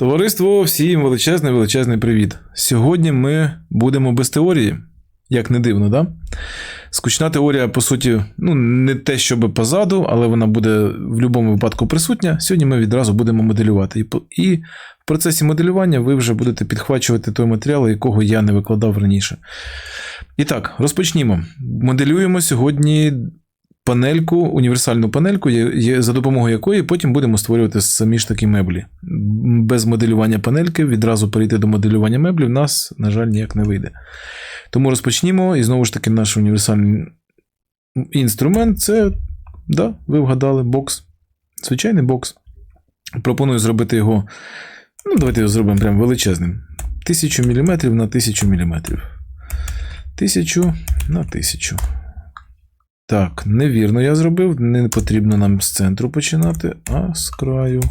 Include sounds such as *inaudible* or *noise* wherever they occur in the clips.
Товариство, всім величезний величезний привіт. Сьогодні ми будемо без теорії, як не дивно, да? Скучна теорія, по суті, ну, не те, щоб позаду, але вона буде в будь-якому випадку присутня. Сьогодні ми відразу будемо моделювати. І, в процесі моделювання ви вже будете підхвачувати той матеріал, якого я не викладав раніше. І так, розпочнімо. Моделюємо сьогодні панельку, універсальну панельку, за допомогою якої потім будемо створювати самі ж такі меблі. Без моделювання панельки відразу перейти до моделювання меблів нас, на жаль, ніяк не вийде. Тому розпочнімо. І знову ж таки, наш універсальний інструмент це, да, ви вгадали, бокс. Звичайний бокс. Пропоную зробити його. Ну, давайте його зробимо прям величезним. 1000 мм на 1000 мм. 1000 на 1000. Так, невірно я зробив. Не потрібно нам з центру починати, а з краю.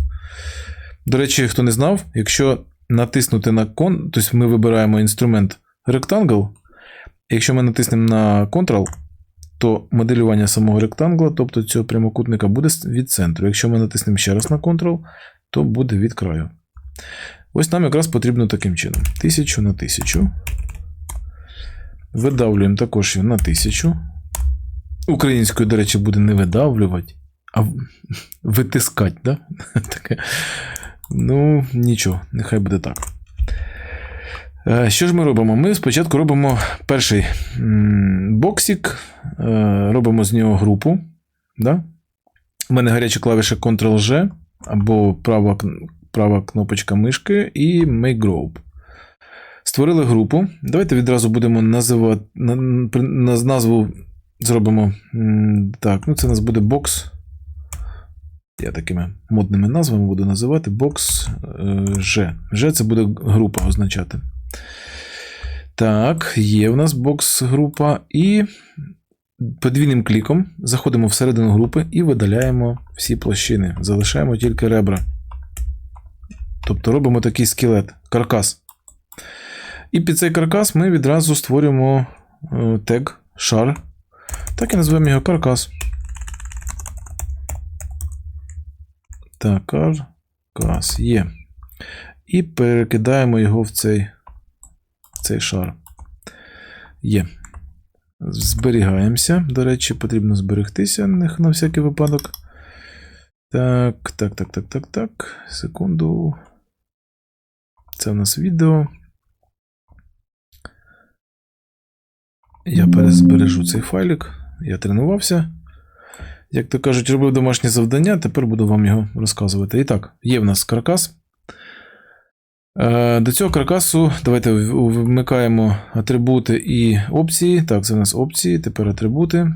До речі, хто не знав, якщо натиснути на кон, тобто ми вибираємо інструмент Rectangle. Якщо ми натиснемо на Ctrl, то моделювання самого ректангла, тобто цього прямокутника, буде від центру. Якщо ми натиснемо ще раз на Ctrl, то буде від краю. Ось нам якраз потрібно таким чином: 1000 на 1000. Видавлюємо також на 1000. Українською, до речі, буде не видавлювати, а *laughs* витискати, да? *laughs* Таке. Ну, нічого, нехай буде так. Е, Що ж ми робимо? Ми спочатку робимо перший боксик, е, робимо з нього групу. Да? У мене гаряча клавіша Ctrl-G або права, права кнопочка мишки і Make Group. Створили групу. Давайте відразу будемо називати на, на, на- назву зробимо. Так, ну це у нас буде бокс. Я такими модними назвами буду називати бокс е, G. G це буде група означати. Так, є в нас бокс-група. І подвійним кліком заходимо всередину групи і видаляємо всі площини. Залишаємо тільки ребра. Тобто робимо такий скелет, каркас. І під цей каркас ми відразу створюємо е, тег, шар. Так і назвемо його каркас. Так, каркас є. І перекидаємо його в цей, в цей шар. Є. Зберігаємося. До речі, потрібно зберегтися на, всякий випадок. Так, так, так, так, так, так. Секунду. Це в нас відео. Я перезбережу цей файлик. Я тренувався. Як то кажуть, робив домашнє завдання, тепер буду вам його розказувати. І так, є в нас каркас. Е, До цього каркасу давайте вмикаємо атрибути і опції. Так, це у нас опції, тепер атрибути.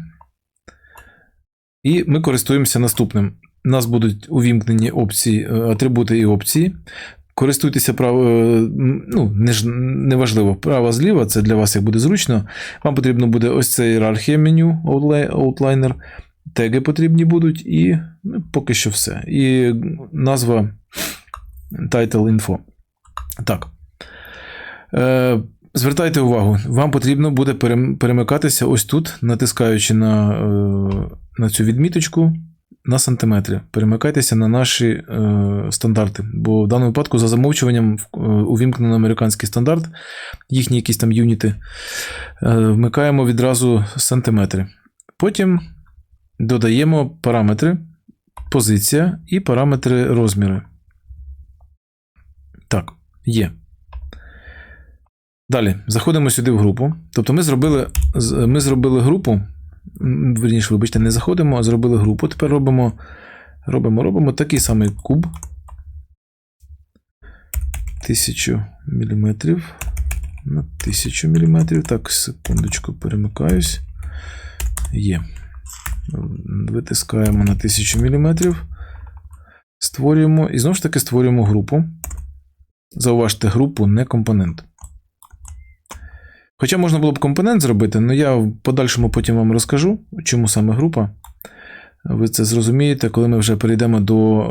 І ми користуємося наступним. У нас будуть увімкнені опції, е, атрибути і опції. Користуйтеся право, е, ну, неважливо, право зліва, це для вас як буде зручно. Вам потрібно буде ось це ієрархія меню, outliner, теги потрібні будуть, і ну, поки що все. І назва title info. Так. Е, звертайте увагу, вам потрібно буде перемикатися ось тут, натискаючи на, е, на цю відміточку на сантиметри. Перемикайтеся на наші е, стандарти. Бо в даному випадку за замовчуванням е, увімкнено американський стандарт, їхні якісь там юніти. Е, вмикаємо відразу сантиметри. Потім додаємо параметри, позиція і параметри розміри. Так, є. Далі, заходимо сюди в групу. Тобто ми зробили, ми зробили групу. Верніше, вибачте, не заходимо, а зробили групу. Тепер робимо, робимо, робимо такий самий куб. 1000 мм на 1000 мм. Так, секундочку, перемикаюсь. Є. Витискаємо на 1000 мм. Створюємо і знову ж таки створюємо групу. Зауважте групу, не компонент. Хоча можна було б компонент зробити, але я в подальшому потім вам розкажу, чому саме група. Ви це зрозумієте, коли ми вже перейдемо до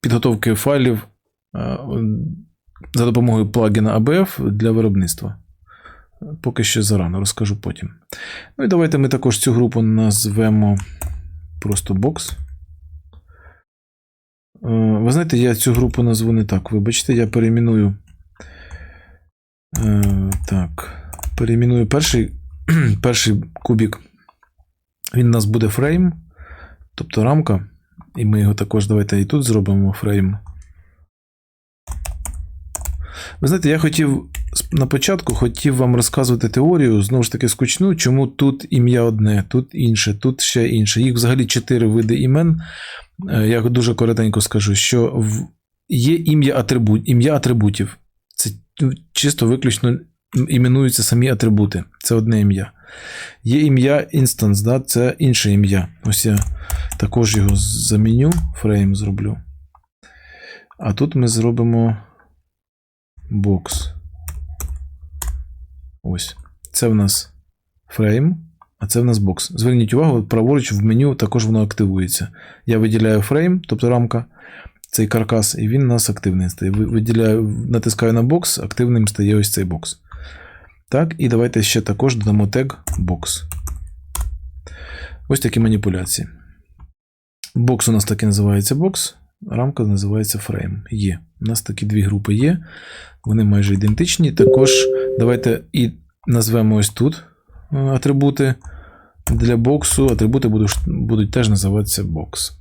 підготовки файлів е, за допомогою плагіна ABF для виробництва. Поки що зарано, розкажу потім. Ну і давайте ми також цю групу назвемо просто бокс. ви знаєте, я цю групу назву не так. Вибачте, я перейменую. Е, так. Перейменую перший, *clears throat* перший кубік. Він у нас буде фрейм, тобто рамка. І ми його також давайте і тут зробимо фрейм. Ви знаєте, я хотів на початку хотів вам розказувати теорію, знову ж таки, скучну, чому тут ім'я одне, тут інше, тут ще інше. Їх взагалі чотири види імен. Е, Я дуже коротенько скажу, що є ім'я атрибут, ім'я атрибутів. Це чисто виключно іменуються самі атрибути. Це одне ім'я. Є ім'я інстанс, да? це інше ім'я. Ось я також його заміню, фрейм зроблю. А тут ми зробимо бокс. Ось. Це в нас фрейм, а це в нас бокс. Зверніть увагу, праворуч в меню також воно активується. Я виділяю фрейм, тобто рамка, цей каркас, і він у нас активний стає. Виділяю, натискаю на бокс, активним стає ось цей бокс. Так, і давайте ще також додамо тег бокс. Ось такі маніпуляції. Бокс у нас так і називається бокс, рамка називається фрейм. Є. У нас такі дві групи є. Вони майже ідентичні. Також давайте і назвемо ось тут е, атрибути для боксу. Атрибути будуть, будуть теж називатися бокс.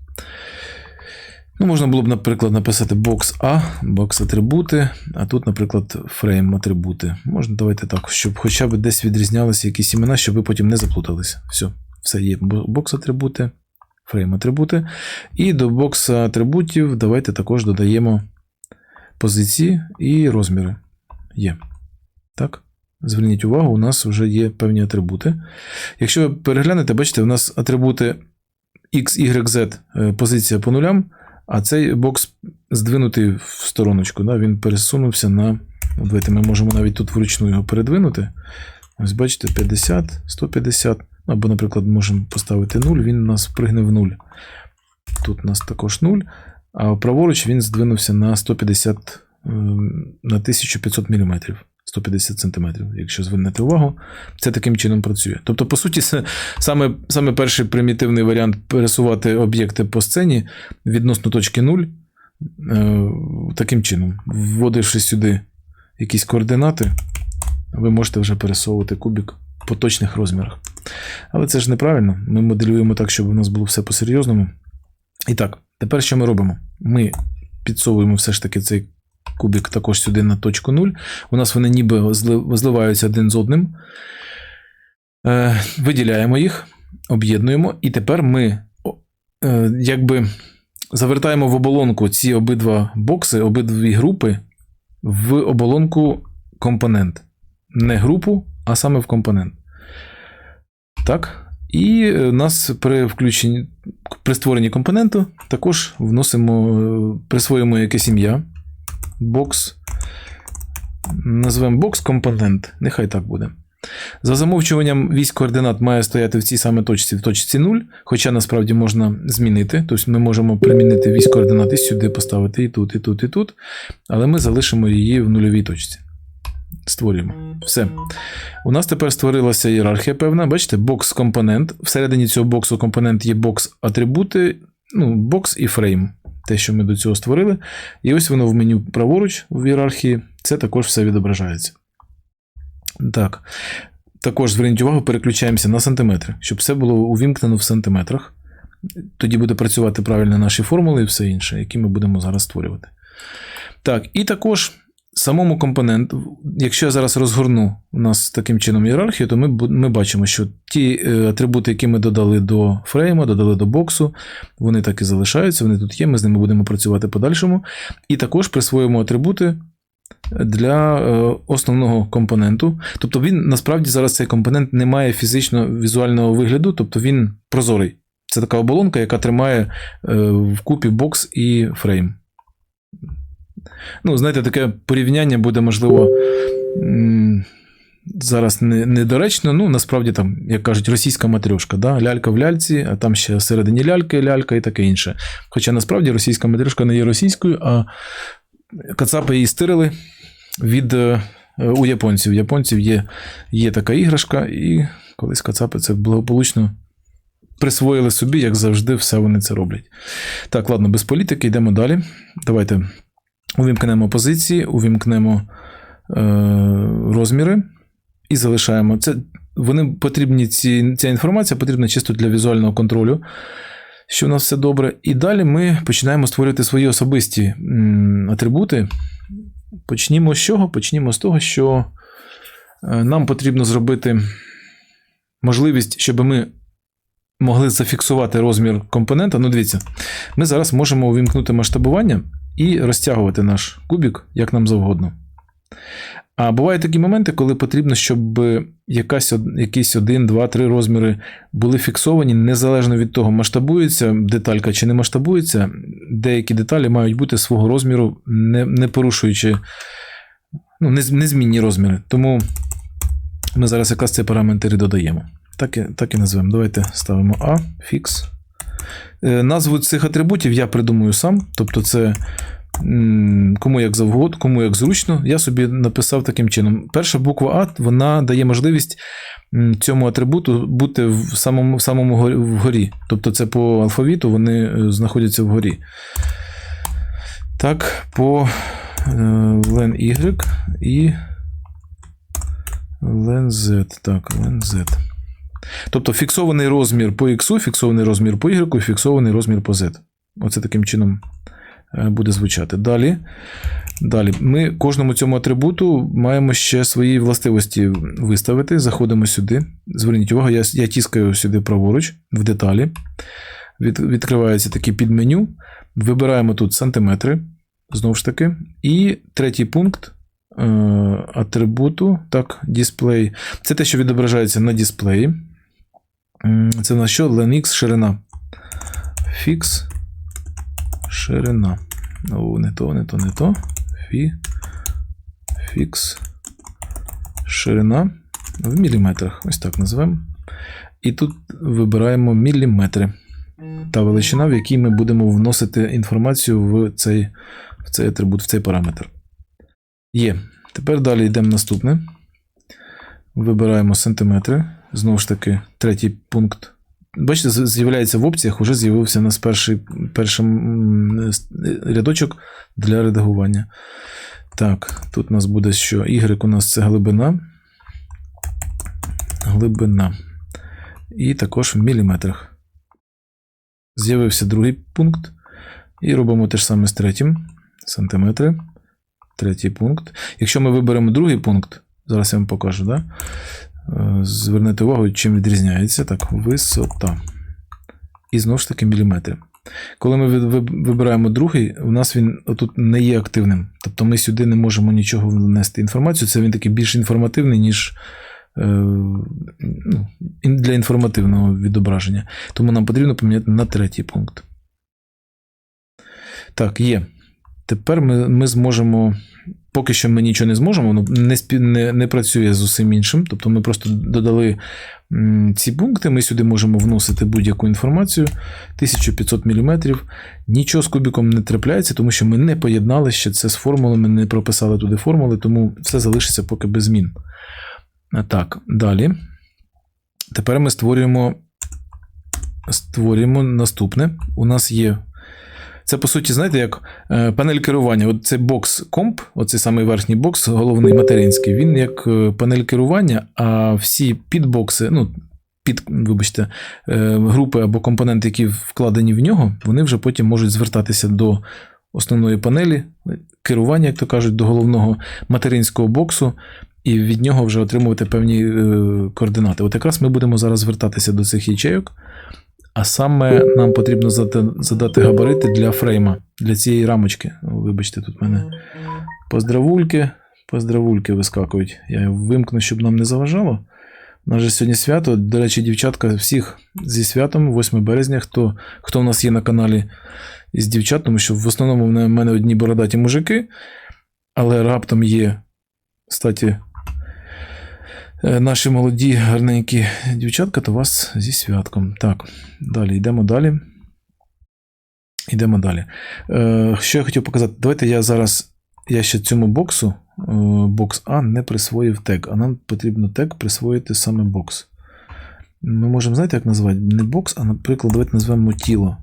Ну, можна було б, наприклад, написати бокс А, бокс атрибути, а тут, наприклад, фрейм атрибути. Можна давайте так, щоб хоча б десь відрізнялися якісь імена, щоб ви потім не заплуталися. Все, все є. Бокс атрибути, фрейм атрибути. І до бокса атрибутів давайте також додаємо позиції і розміри. Є. Так? Зверніть увагу, у нас вже є певні атрибути. Якщо ви переглянете, бачите, у нас атрибути X, Y, Z, е, позиція по нулям, а цей бокс здвинутий в стороночку. Да? Він пересунувся на. Давайте ми можемо навіть тут вручну його передвинути. Ось бачите, 50, 150. Або, наприклад, можемо поставити 0, він нас пригне в 0. Тут у нас також 0. А праворуч він здвинувся на 150 ем, на 1500 мм. 150 см, якщо звернете увагу, це таким чином працює. Тобто, по суті, саме, саме перший примітивний варіант пересувати об'єкти по сцені відносно точки 0, е, таким чином, вводивши сюди якісь координати, ви можете вже пересовувати кубик по точних розмірах. Але це ж неправильно. Ми моделюємо так, щоб у нас було все по-серйозному. І так, тепер що ми робимо? Ми підсовуємо все ж таки цей кубик також сюди на точку 0. У нас вони ніби зливаються один з одним. Е, виділяємо їх, об'єднуємо, і тепер ми е, якби завертаємо в оболонку ці обидва бокси, обидві групи в оболонку компонент. Не групу, а саме в компонент. Так. І е, нас при включенні, при створенні компоненту також вносимо, присвоїмо якесь ім'я. Бокс. Назвемо бокс компонент. Нехай так буде. За замовчуванням вісь координат має стояти в цій саме точці, в точці 0, хоча насправді можна змінити. Тобто ми можемо примінити вісь координат і сюди поставити і тут, і тут, і тут. Але ми залишимо її в нульовій точці. Створюємо. Все. У нас тепер створилася ієрархія певна. Бачите, бокс компонент. Всередині цього боксу компонент є бокс атрибути, ну, бокс і фрейм. Те, що ми до цього створили. І ось воно в меню праворуч в ієрархії. Це також все відображається. Так. Також зверніть увагу, переключаємося на сантиметри, щоб все було увімкнено в сантиметрах. Тоді буде працювати правильно наші формули і все інше, які ми будемо зараз створювати. Так, і також самому компоненту, якщо я зараз розгорну у нас таким чином ієрархію, то ми, ми бачимо, що ті е, атрибути, які ми додали до фрейма, додали до боксу, вони так і залишаються, вони тут є, ми з ними будемо працювати подальшому. І також присвоїмо атрибути для е, основного компоненту. Тобто він насправді зараз цей компонент не має фізично візуального вигляду, тобто він прозорий. Це така оболонка, яка тримає е, вкупі бокс і фрейм. Ну, знаєте, таке порівняння буде, можливо, зараз недоречно. Ну, насправді, там, як кажуть, російська матрьошка, да? лялька в ляльці, а там ще всередині ляльки, лялька і таке інше. Хоча насправді російська матрьошка не є російською, а Кацапи її стирили від е, у японців. У японців є, є така іграшка, і колись Кацапи це благополучно присвоїли собі, як завжди, все вони це роблять. Так, ладно, без політики, йдемо далі. Давайте увімкнемо позиції, увімкнемо е, розміри і залишаємо. Це, вони потрібні, ці, ця інформація потрібна чисто для візуального контролю, що у нас все добре. І далі ми починаємо створювати свої особисті атрибути. Почнімо з чого? Почнімо з того, що е, нам потрібно зробити можливість, щоб ми могли зафіксувати розмір компонента. Ну, дивіться, ми зараз можемо увімкнути масштабування і розтягувати наш кубік як нам завгодно. А бувають такі моменти, коли потрібно, щоб якась, якісь один, два, три розміри були фіксовані незалежно від того, масштабується деталька чи не масштабується. Деякі деталі мають бути свого розміру, не, не порушуючи ну, незмінні розміри. Тому ми зараз якраз цей параметр і додаємо. Так і, так і назвемо. Давайте ставимо A, fix. Е, Назву цих атрибутів я придумую сам. Тобто, це кому як завгодно, кому як зручно. Я собі написав таким чином. Перша буква А вона дає можливість цьому атрибуту бути в самому, в самому вгорі. Тобто, це по алфавіту вони е, знаходяться вгорі. Так, по е, len Y і len Z. Так, len Z. Тобто фіксований розмір по X, фіксований розмір по Y, фіксований розмір по Z. Оце таким чином е, буде звучати. Далі. Далі. Ми кожному цьому атрибуту маємо ще свої властивості виставити. Заходимо сюди. Зверніть увагу, я, я тіскаю сюди праворуч в деталі. Від, відкривається таке підменю. Вибираємо тут сантиметри. Знову ж таки. І третій пункт е, атрибуту. Так, дисплей. Це те, що відображається на дисплеї. Це на що? LenX ширина. Фікс. Ширина. О, не то, не то, не то. Фі. Фікс. Ширина. В міліметрах. Ось так назвемо. І тут вибираємо міліметри. Та величина, в якій ми будемо вносити інформацію в цей, в цей атрибут, в цей параметр. Є. Тепер далі йдемо наступне. Вибираємо сантиметри. Знову ж таки, третій пункт. Бачите, з'являється в опціях, вже з'явився у нас перший, перший рядочок для редагування. Так, тут у нас буде що? Y у нас це глибина. Глибина. І також в міліметрах. З'явився другий пункт. І робимо те ж саме з третім. Сантиметри. Третій пункт. Якщо ми виберемо другий пункт, зараз я вам покажу, да? Е, Звернете увагу, чим відрізняється. Так, висота. І знову ж таки міліметри. Коли ми ви- ви- вибираємо другий, у нас він тут не є активним. Тобто ми сюди не можемо нічого внести інформацію. Це він такий більш інформативний, ніж е, ну, для інформативного відображення. Тому нам потрібно поміняти на третій пункт. Так, є. Тепер ми, ми зможемо. Поки що ми нічого не зможемо, воно не, спі, не, не працює з усім іншим. Тобто ми просто додали ці пункти, ми сюди можемо вносити будь-яку інформацію. 1500 мм. Нічого з кубіком не трапляється, тому що ми не поєднали ще це з формулами, не прописали туди формули, тому все залишиться поки без змін. Так, далі. Тепер ми створюємо, створюємо наступне. У нас є. Це, по суті, знаєте, як е, панель керування. От цей бокс комп, оцей самий верхній бокс, головний материнський, він як е, панель керування, а всі підбокси, ну, під, вибачте, е, групи або компоненти, які вкладені в нього, вони вже потім можуть звертатися до основної панелі, керування, як то кажуть, до головного материнського боксу, і від нього вже отримувати певні координати. От якраз ми будемо зараз звертатися до цих ячейок. А саме нам потрібно задати, габарити для фрейма, для цієї рамочки. Вибачте, тут в мене поздравульки. Поздравульки вискакують. Я вимкну, щоб нам не заважало. У нас же сьогодні свято. До речі, дівчатка, всіх зі святом, 8 березня, хто, хто у нас є на каналі із дівчат, тому що в основному в мене одні бородаті мужики, але раптом є, кстати, е, наші молоді, гарненькі дівчатка, то вас зі святком. Так, далі йдемо далі. Йдемо далі. Е, що я хотів показати? Давайте я зараз. Я ще цьому боксу, е, бокс А, не присвоїв тег, а нам потрібно тег присвоїти саме бокс. ми можемо, знаєте, як назвати? Не бокс, а, наприклад, давайте назвемо тіло.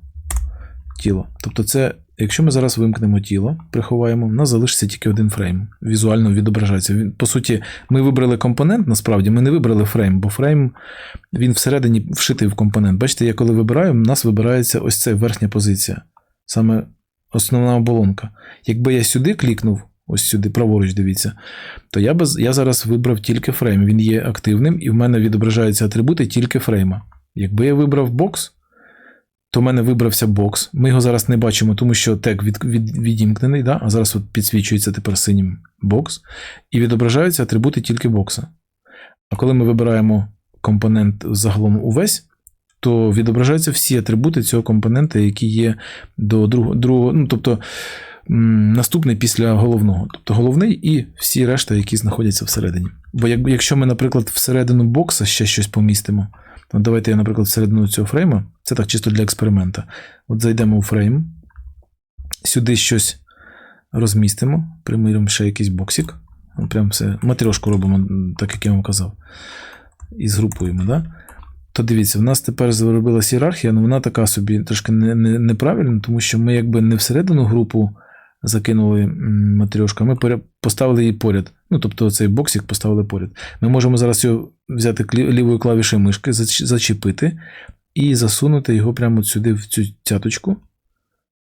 Тіло. Тобто, це, якщо ми зараз вимкнемо тіло, приховаємо, у нас залишиться тільки один фрейм. Візуально відображається. По суті, ми вибрали компонент, насправді, ми не вибрали фрейм, бо фрейм він всередині вшитий в компонент. Бачите, я коли вибираю, у нас вибирається ось ця верхня позиція. Саме основна оболонка. Якби я сюди клікнув, ось сюди, праворуч, дивіться, то я, без, я зараз вибрав тільки фрейм. Він є активним, і в мене відображаються атрибути тільки фрейма. Якби я вибрав бокс, то в мене вибрався бокс. Ми його зараз не бачимо, тому що тег від, від, відімкнений, да? а зараз от підсвічується тепер синім бокс, і відображаються атрибути тільки бокса. А коли ми вибираємо компонент загалом увесь, то відображаються всі атрибути цього компонента, які є до другого, другого ну, тобто наступний після головного. Тобто головний і всі решта, які знаходяться всередині. Бо як, якщо ми, наприклад, всередину бокса ще щось помістимо, От давайте я, наприклад, всередину цього фрейма, це так чисто для експеримента. От зайдемо у фрейм, сюди щось розмістимо, приміримо ще якийсь боксик. От Прям все, матрьошку робимо, так як я вам казав. І згрупуємо, да? То дивіться, в нас тепер зробилась ієрархія, але вона така собі трошки не, не, неправильна, тому що ми якби не всередину групу закинули м, матрьошку, а ми поставили її поряд. Ну, тобто цей боксик поставили поряд. Ми можемо зараз його взяти лівою клавішею мишки, зачепити і засунути його прямо сюди, в цю цяточку,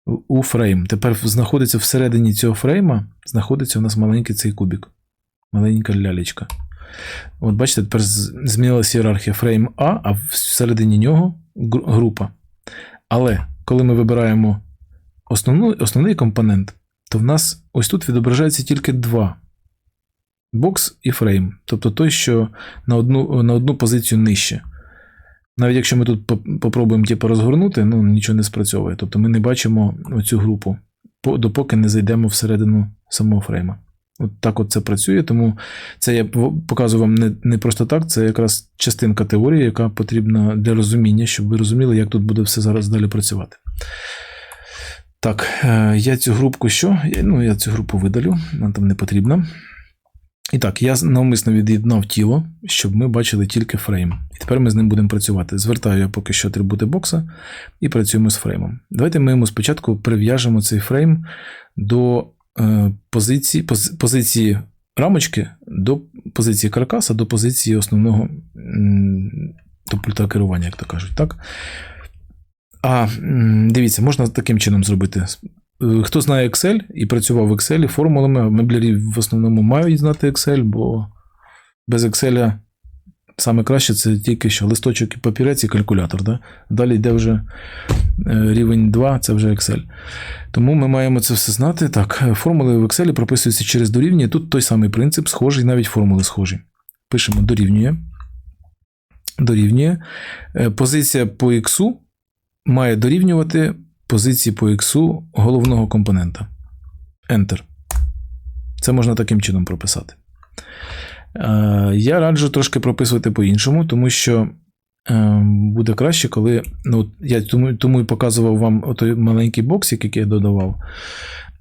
у- фрейм. Тепер всередині всередині цього фрейма знаходиться у нас маленький цей кубик. Маленька лялечка. От бачите, тепер змінилася ієрархія фрейм А, а всередині нього група. Але коли ми вибираємо основну, основний компонент, то в нас ось тут відображається тільки два: бокс і фрейм. Тобто той, що на одну, на одну позицію нижче. Навіть якщо ми тут по- попробуємо типу, розгорнути, ну нічого не спрацьовує. Тобто ми не бачимо оцю групу, допоки не зайдемо всередину самого фрейма. От так от це працює, тому це я показую вам не, не просто так, це якраз частинка теорії, яка потрібна для розуміння, щоб ви розуміли, як тут буде все зараз далі працювати. Так, е, я цю групку що? Ну, я цю групу видалю, вона там не потрібна. І так, я навмисно від'єднав тіло, щоб ми бачили тільки фрейм. І тепер ми з ним будемо працювати. Звертаю я поки що атрибути бокса і працюємо з фреймом. Давайте ми йому спочатку прив'яжемо цей фрейм до е, позиції, поз, позиції рамочки, до позиції каркаса, до позиції основного до пульта керування, як то кажуть. Так? А дивіться, можна таким чином зробити. Е, Хто знає Excel і працював в Excel формулами, меблярі в основному мають знати Excel, бо без Excel саме краще це тільки що листочок і папірець і калькулятор. Да? Далі йде вже е, рівень 2, це вже Excel. Тому ми маємо це все знати. Так, формули в Excel прописуються через дорівнює. Тут той самий принцип, схожий, навіть формули схожі. Пишемо дорівнює. Дорівнює. Е, Позиція по X має дорівнювати позиції по X головного компонента. Enter. Це можна таким чином прописати. Е, Я раджу трошки прописувати по-іншому, тому що е, буде краще, коли. Ну, я тому, тому і показував вам той маленький боксик, який я додавав.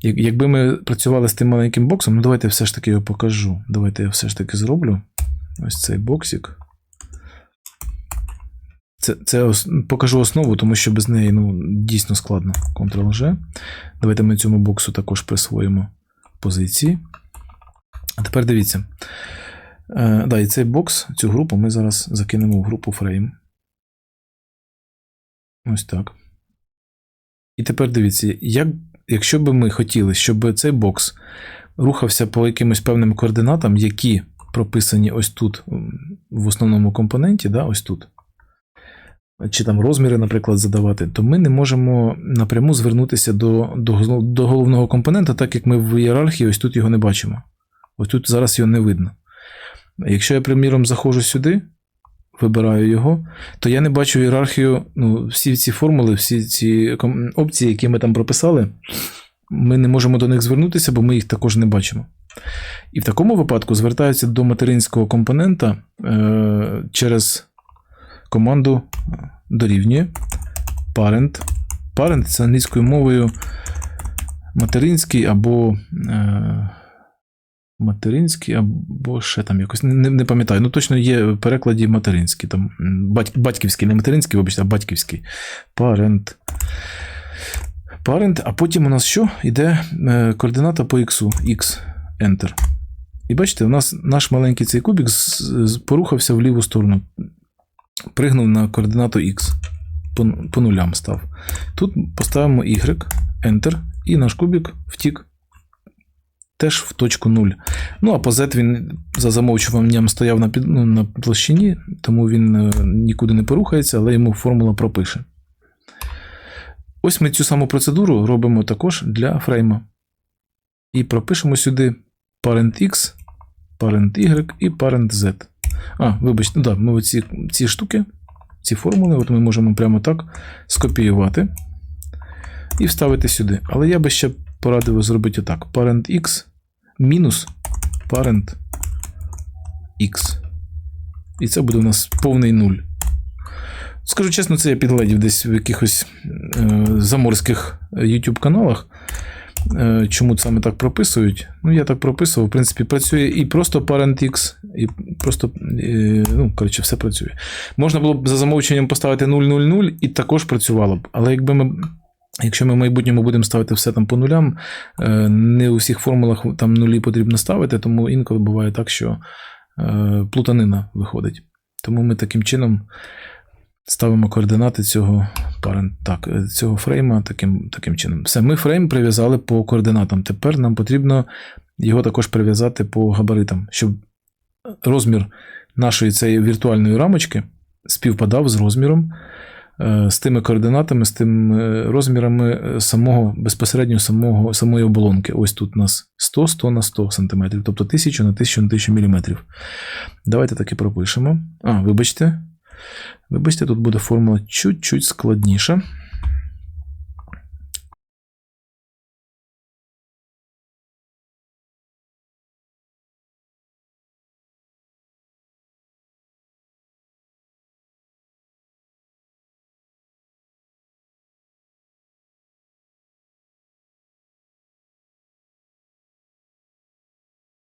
Якби ми працювали з тим маленьким боксом, ну давайте все ж таки його покажу. Давайте я все ж таки зроблю. Ось цей боксик. Це, це покажу основу, тому що без неї ну, дійсно складно. Ctrl-G. Давайте ми цьому боксу також присвоїмо позиції. А тепер дивіться. Е, да, і цей бокс, цю групу ми зараз закинемо в групу frame. Ось так. І тепер дивіться, як, якщо би ми хотіли, щоб цей бокс рухався по якимось певним координатам, які прописані ось тут, в основному компоненті, да, ось тут. Чи там розміри, наприклад, задавати, то ми не можемо напряму звернутися до, до, до головного компонента, так як ми в ієрархії ось тут його не бачимо. Ось тут зараз його не видно. Якщо я, приміром, заходжу сюди, вибираю його, то я не бачу ієрархію, ну, всі ці формули, всі ці опції, які ми там прописали, ми не можемо до них звернутися, бо ми їх також не бачимо. І в такому випадку звертаються до материнського компонента е, через команду дорівнює parent. Parent це англійською мовою материнський або е, Материнський або ще там якось. Не, не, пам'ятаю. Ну, точно є в перекладі материнський. Там, бать, батьківський, не материнський, вибачте, а батьківський. Parent. Parent, а потім у нас що? Іде е, координата по x, x, Enter. І бачите, у нас наш маленький цей з- порухався в ліву сторону. Пригнув на координату x. По, по нулям став. Тут поставимо y, Enter, і наш кубик втік теж в точку 0. Ну, а по Z він за замовчуванням стояв на, під, ну, на площині, тому він е, нікуди не порухається, але йому формула пропише. Ось ми цю саму процедуру робимо також для фрейма. І пропишемо сюди parent X, parent Y і parent Z. А, вибачте, да, ми оці, ці штуки, ці формули, от ми можемо прямо так скопіювати і вставити сюди. Але я би ще порадив зробити отак: parent X мінус parent X. І це буде у нас повний нуль. Скажу чесно, це я підгледів десь в якихось е, заморських YouTube каналах. Е, чому саме так прописують? Ну, я так прописував, в принципі, працює і просто parent X, і просто, е, ну, коротше, все працює. Можна було б за замовченням поставити 000 і також працювало б. Але якби ми. Якщо ми в майбутньому будемо ставити все там по нулям, е, не у всіх формулах там нулі потрібно ставити, тому інколи буває так, що плутанина виходить. Тому ми таким чином ставимо координати цього так, е, цього фрейма таким, таким чином. Все, ми фрейм прив'язали по координатам. Тепер нам потрібно його також прив'язати по габаритам, щоб розмір нашої цієї віртуальної рамочки співпадав з розміром е, з тими координатами, з тими е, розмірами самого безпосередньо самого, самої оболонки. Ось тут у нас 100, 100 на 100 см, тобто 1000 на 1000 на 1000 мм. Давайте так і пропишемо. А, вибачте. Вибачте, тут буде формула чуть-чуть складніша.